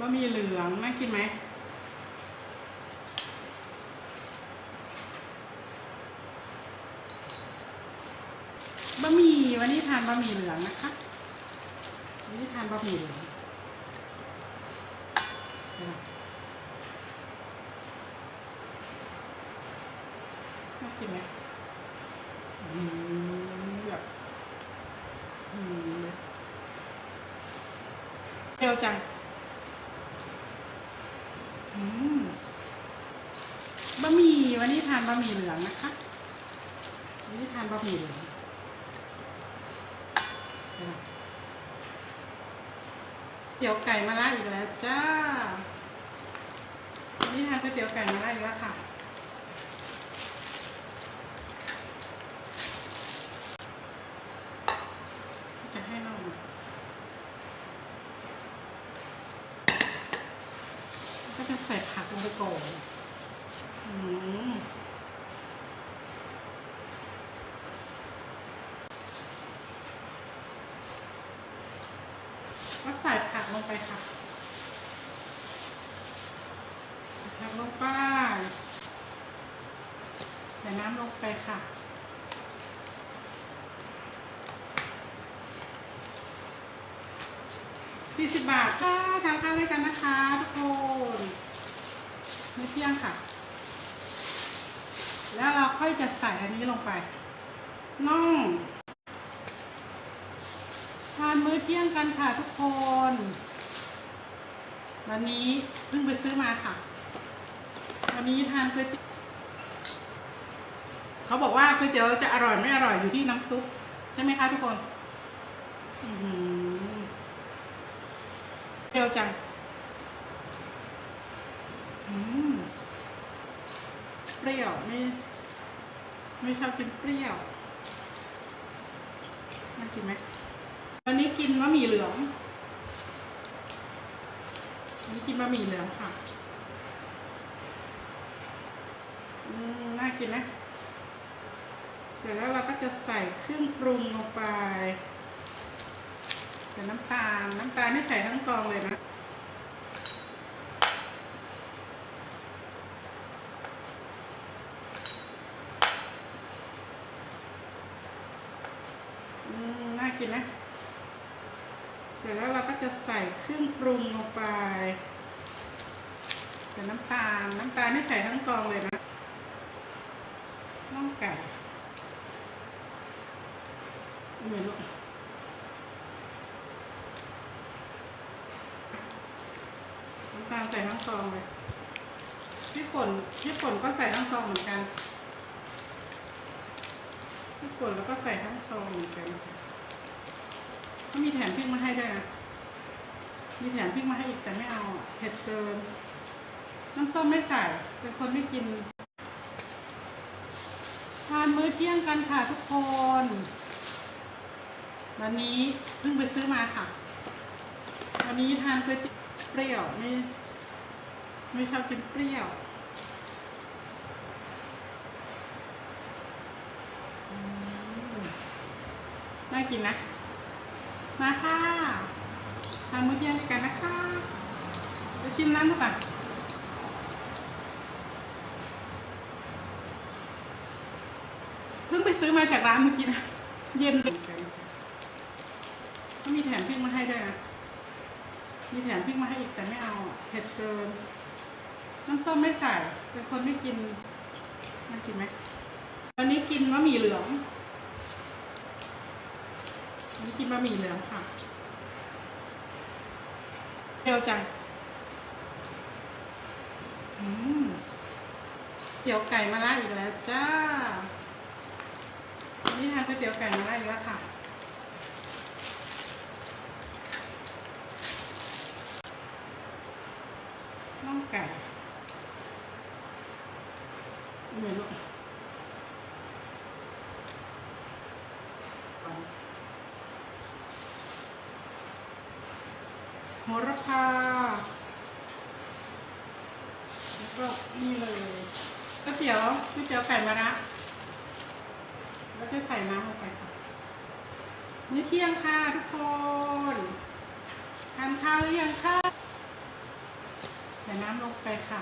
บะหมี่เหลืองน่ากินไหมบะหมี่วันนี้ทานบะหมี่เหลืองนะคะวันนี้ทานบะหมี่เหลืองน่ากินไหมอืมแบบอืมเร็วจัง อืมบะหมี่วันนี้ทานบะหมี่เหลืองนะคะวันนี้ทานบะหมี่เหลืองเตี๋ยวไก่มาละอีกแล้วจ้าวันนี้ทานก๋วยเตี๋ยวไก่มาละอีกแล้วค่ะจะให้น้องก็จะใส่ผักลงไปก่อนอืมก็ใส่ผักลงไปค่ะใส่ผักลงไปใส่น้ำลงไปค่ะ สี่สิบบาทค่ะทานข้าวด้วยกันนะคะทุกคนมื้อเที่ยงค่ะ แล้วเราค่อยจะใส่อันนี้ลงไปน่องทานมื้อเที่ยงกันค่ะทุกคน วันนี้เพิ่งไปซื้อมาค่ะ วันนี้ทานก๋วยเตี๋ยว เขาบอกว่าก๋วยเตี๋ยวจะอร่อยไม่อร่อยอยู่ที่น้ำซุปใช่ไหมคะทุกคนเปรี้ยวจังอืมเปรี้ยวไม่ไม่ชอบกินเปรี้ยวน่ากินไหมวันนี้กินบะหมี่เหลืองวันนี้กินบะหมี่เหลืองค่ะอืมน่ากินนะ เสร็จแล้วเราก็จะใส่เครื่องปรุงลงไปใส่น้ำตาล น้ำตาลนี่ใส่ทั้งซองเลยนะ อืม น่ากินนะ เสร็จแล้วเราก็จะใส่เครื่องปรุงลงไปใส่น้ำตาล น้ำตาลนี่ใส่ทั้งซองเลยนะน่องไก่ ไม่รู้น้ำตาลใส่ทั้งซองเลยพี่ฝนพี่ฝนก็ใส่ทั้งซองเหมือนกันพี่ฝนแล้วก็ใส่ทั้งซองเหมือนกันเขามีแถมพริกมาให้ด้วยนะมีแถมพริกมาให้อีกแต่ไม่เอาเผ็ดเกินน้ำส้มไม่ใส่เป็นคนไม่กิน ทานมื้อเที่ยงกันค่ะทุกคน วันนี้เพิ่งไปซื้อมาค่ะ วันนี้ทานก๋วยเตี๋ยวเปรี้ยวไม่ไม่ชอบกินเปรี้ยวน่ากินนะ มาค่ะทานมื้อเที่ยงกันนะคะจะชิมน้ำดูก่อนเพิ่งไปซื้อมาจากร้านเมื่อกี้นะ เย็นเลย มีแถมพริกมาให้ด้วยนะ มีแถมพริกมาให้อีกแต่ไม่เอาเผ็ดเกิน น้ำส้มไม่ใส่ เป็นคนไม่กินน่ากินไหมวันนี้กินบะหมี่เหลืองวันนี้กินบะหมี่เหลืองค่ะเร็วจังเตี๋ยวไก่มาละอีกแล้วจ้านนี้ทานก๋วยเตี๋ยวไก่มาละอีกแล้วค่ะ น่องไก่ไม่รู้โหระพา แล้วก็นี่เลยก๋วยเตี๋ยวก๋วยเตี๋ยวไก่มะระแล้วก็ใส่น้ำลงไปค่ะมื้อเที่ยงค่ะทุกคน ทานข้าวหรือยังคะ ส่น้ำลงไปค่ะ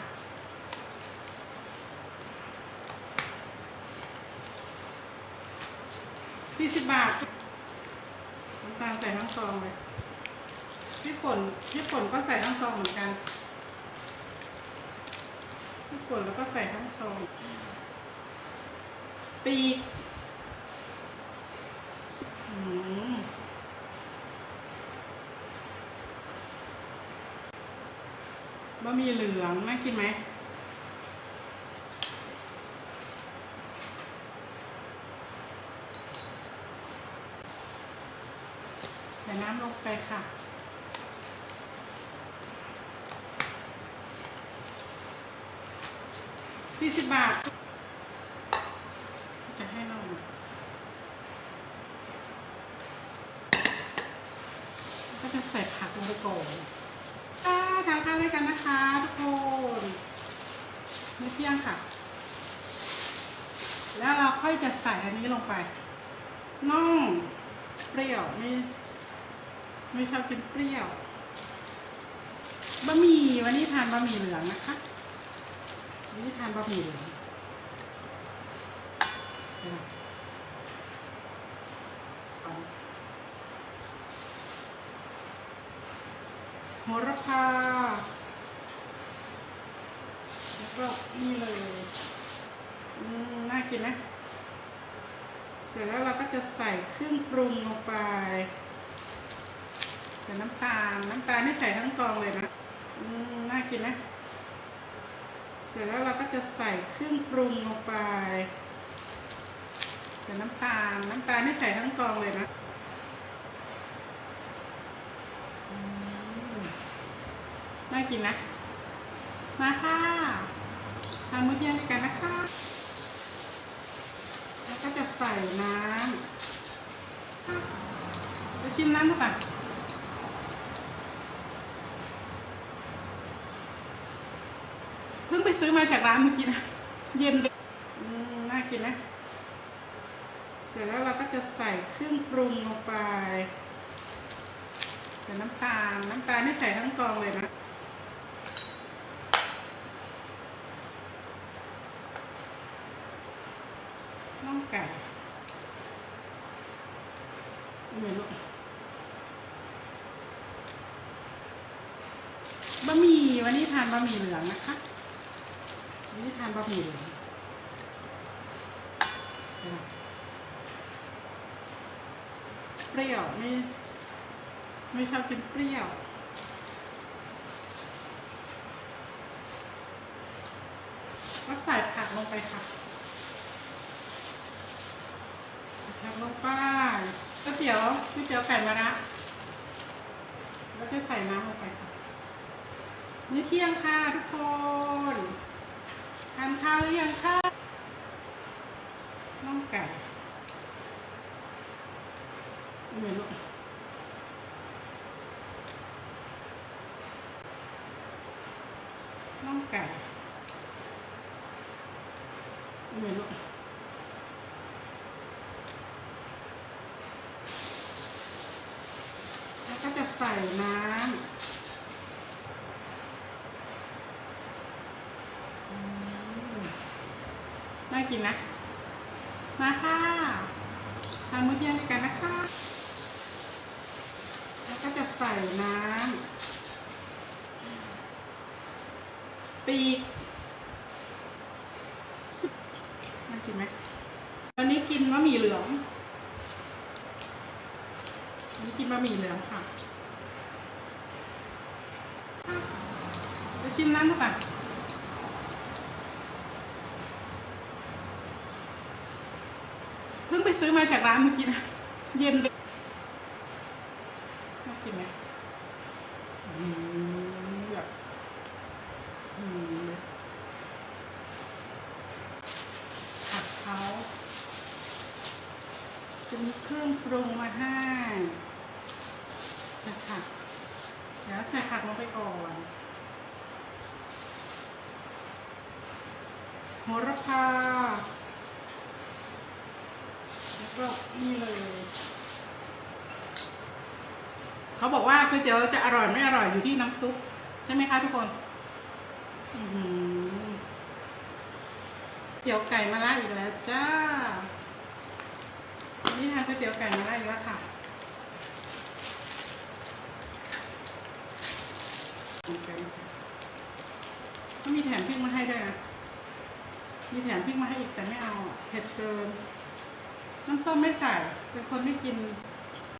สี่สิบบาท น้ำตาลใส่ทั้งซองเลยพี่ฝนพี่ฝนก็ใส่ทั้งซองเหมือนกันพี่ฝนแล้วก็ใส่ทั้งซอง ปีกอืม บะหมี่เหลืองน่ากินไหมใส่น้ำลงไปค่ะ สี่สิบบาท จะให้น้องก็จะใส่ผักลงไปก่อน ทานข้าวด้วยกันนะคะทุกคนไม่เที่ยงค่ะ แล้วเราค่อยจะใส่อันนี้ลงไปน่องเปรี้ยวไม่ไม่ชอบกินเปรี้ยวบะหมี่วันนี้ทานบะหมี่เหลืองนะคะวันนี้ทานบะหมี่เหลืองเดี๋ยวก่อน โหระพา แล้วก็นี่เลยอืมน่ากินนะ เสร็จแล้วเราก็จะใส่เครื่องปรุงลงไปใส่น้ำตาล น้ำตาลไม่ใส่ทั้งซองเลยนะอืมน่ากินนะ เสร็จแล้วเราก็จะใส่เครื่องปรุงลงไปใส่น้ำตาล น้ำตาลไม่ใส่ทั้งซองเลยนะอืม น่ากินนะ มาค่ะทานมื้อเที่ยงกันนะคะ แล้วก็จะใส่น้ำจะชิมน้ำดูก่อนเพิ่งไปซื้อมาจากร้านเมื่อกี้นะเย็นเลยอืมน่ากินนะ เสร็จแล้วเราก็จะใส่เครื่องปรุงลงไปใส่น้ำตาล น้ำตาลไม่ใส่ทั้งซองเลยนะ น่องไก่เหมือนลูกบะหมี่วันนี้ทานบะหมี่เหลืองนะคะวันนี้ทานบะหมี่เหลืองเดี๋ยวเปรี้ยวไม่ไม่ชอบกินเปรี้ยวก็ใส่ผักลงไปค่ะ ผักลงไปก๋วย เตี๋ยวก๋วยเตี๋ยวไก่มะระแล้วจะใส่น้ำลงไปค่ะมื้อเที่ยงค่ะทุกคนทานข้าวหรือยังคะน่องไก่เหมือนลูกน่องไก่เหมือนลูก แล้วก็จะ ใส่น้ำน่ากินนะ มาค่ะทานมื้อเที่ยงกันนะคะ แล้วก็จะใส่น้ำ ปีกน่ากินไหมวันนี้กินบะหมี่เหลืองวันนี้กินบะหมี่เหลืองค่ะ ชิมน้ำดูก่อนเพิ่งไปซื้อมาจากร้านเมื่อกี้นะเย็นเลยน่ากินไหมอืมแบบอืมเลยผักเขาจะมีเครื่องปรุงมาให้ใส่ผักเดี๋ยวใส่ผักลงไปก่อน โหระพา แล้วก็นี่เลย เขาบอกว่าก๋วยเตี๋ยวจะอร่อยไม่อร่อยอยู่ที่น้ำซุป ใช่ไหมคะทุกคนเตี๋ยวไก่มาล่าอีกแล้วจ้า นี่ทานก๋วยเตี๋ยวไก่มาล่าอีกแล้วค่ะก็มีแถมพริกมาให้ด้วยนะ มีแถมพริกมาให้อีกแต่ไม่เอาเผ็ดเกินน้ำส้มไม่ใส่เป็นคนไม่กิน